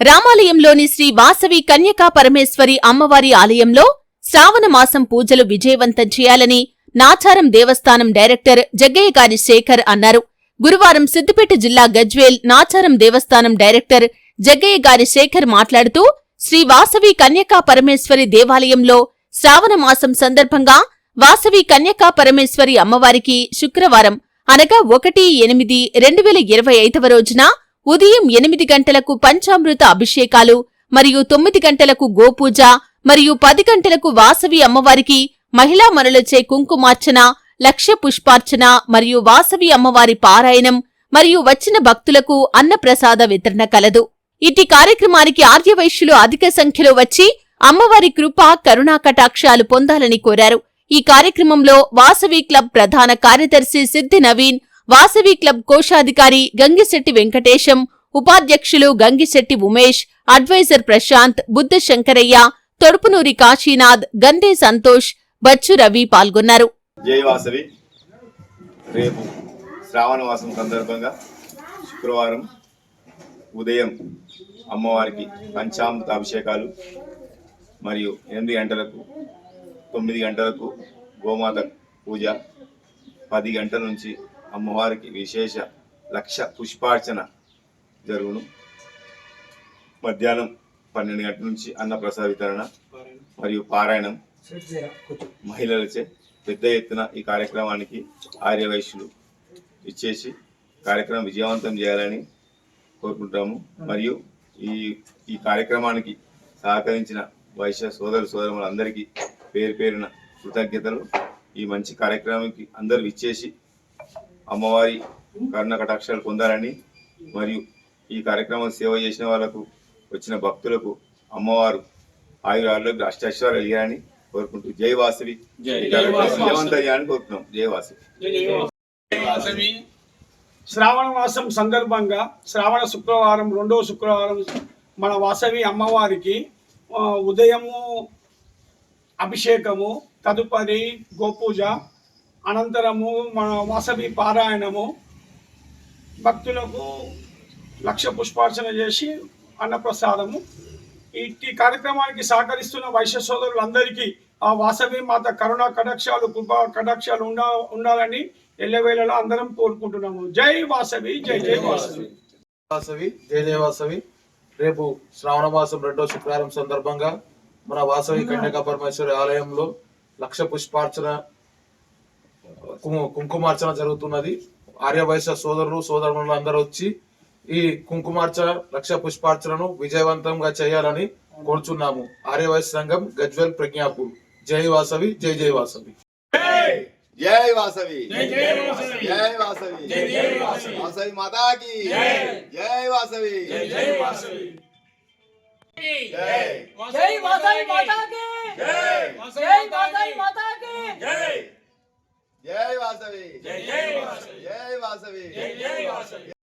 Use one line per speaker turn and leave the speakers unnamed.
రామాలయంలోని శ్రీ వాసవి కన్యకా పరమేశ్వరి అమ్మవారి ఆలయంలో శ్రావణ మాసం పూజలు విజయవంతం చేయాలని నాచారం దేవస్థానం డైరెక్టర్ జగ్గయ్య గారి శేఖర్ అన్నారు. గురువారం సిద్దిపేట జిల్లా గజ్వేల్ నాచారం దేవస్థానం డైరెక్టర్ జగ్గయ్య గారి శేఖర్ మాట్లాడుతూ శ్రీ వాసవి కన్యకా పరమేశ్వరి దేవాలయంలో శ్రావణ మాసం సందర్భంగా వాసవి కన్యకా పరమేశ్వరి అమ్మవారికి శుక్రవారం అనగా ఒకటి ఎనిమిది రెండు వేల ఇరవై ఐదవ రోజున ఉదయం ఎనిమిది గంటలకు పంచామృత అభిషేకాలు మరియు తొమ్మిది గంటలకు గోపూజ మరియు పది గంటలకు వాసవి అమ్మవారికి మహిళా మనులచే కుంకుమార్చన లక్ష్య పుష్పార్చన మరియు వాసవి అమ్మవారి పారాయణం మరియు వచ్చిన భక్తులకు అన్నప్రసాద వితరణ కలదు. ఇటీ కార్యక్రమానికి ఆర్యవైశ్యులు అధిక సంఖ్యలో వచ్చి అమ్మవారి కృప కరుణా కటాక్షాలు పొందాలని కోరారు. ఈ కార్యక్రమంలో వాసవి క్లబ్ ప్రధాన కార్యదర్శి సిద్ధి నవీన్ వాసవి క్లబ్ కోశాధికారి గంగిశెట్టి వెంకటేశం ఉపాధ్యక్షులు గంగిశెట్టి ఉమేష్ అడ్వైజర్ ప్రశాంత్ బుద్ధ శంకరయ్య తొడుపునూరి కాశీనాథ్ గందే సంతోష్ బచ్చు రవి పాల్గొన్నారు.
జై వాసవి. రేపు శ్రావణ మాసం సందర్భంగా శుక్రవారం ఉదయం అమ్మవారికి పంచామృత అభిషేకాలు మరియు ఎనిమిది గంటలకు తొమ్మిది గంటలకు గోమాత పూజ పది గంటల నుంచి అమ్మవారికి విశేష లక్ష పుష్పార్చన జరుగును. మధ్యాహ్నం పన్నెండు గంటల నుంచి అన్నప్రసాద వితరణ మరియు పారాయణం మహిళలచే పెద్ద ఎత్తున ఈ కార్యక్రమానికి ఆర్యవైశ్యులు ఇచ్చేసి కార్యక్రమం విజయవంతం చేయాలని కోరుకుంటాము. మరియు ఈ ఈ కార్యక్రమానికి సహకరించిన వైశ్య సోదరు సోదరులందరికీ పేరు పేరున కృతజ్ఞతలు. ఈ మంచి కార్యక్రమానికి అందరూ ఇచ్చేసి అమ్మవారి కరుణ కటాక్షాలు పొందాలని మరియు ఈ కార్యక్రమం సేవ చేసిన వాళ్ళకు వచ్చిన భక్తులకు అమ్మవారు ఆయుర ఆరోగ్య అష్టాశ్వరాలు కలిగారని కోరుకుంటూ జై వాసవి. చేయాలని కోరుకుంటున్నాం. జై వాసవి.
శ్రావణ మాసం సందర్భంగా శ్రావణ శుక్రవారం రెండో శుక్రవారం మన వాసవి అమ్మవారికి ఉదయము అభిషేకము తదుపరి గోపూజ అనంతరము మన వాసవి పారాయణము భక్తులకు లక్ష పుష్పార్చన చేసి అన్నప్రసాదము. ఈ కార్యక్రమానికి సహకరిస్తున్న వైశ్య సోదరులందరికీ ఆ వాసవి మాత కరుణా కటాక్షాలు కృపా కటాక్షాలు ఉండా ఉండాలని ఎల్లవేళలా అందరం కోరుకుంటున్నాము. జై వాసవి జై జై వాసవి.
వాసవి. జయ జయ వాసవి. రేపు శ్రావణ మాసం రెండో శుక్రవారం సందర్భంగా మన వాసవి కన్యకా పరమేశ్వరి ఆలయంలో లక్ష పుష్పార్చన కుంకుమార్చన జరుగుతున్నది. ఆర్య వైశ్య సోదరులు సోదరులు అందరూ వచ్చి ఈ కుంకుమార్చన లక్ష పుష్పార్చనను విజయవంతంగా చేయాలని కోరుచున్నాము. ఆర్య వైశ్య సంఘం గజ్వెల్ ప్రజ్ఞాపూర్. జై వాసవి జై జై వాసవి.
జై వాసవి. జై వాసవి. వాసవి. మాతాకి. జై. వాసవి. జై
జై వాసవి. మాతా కి
జై.
జై వాసవి మాతా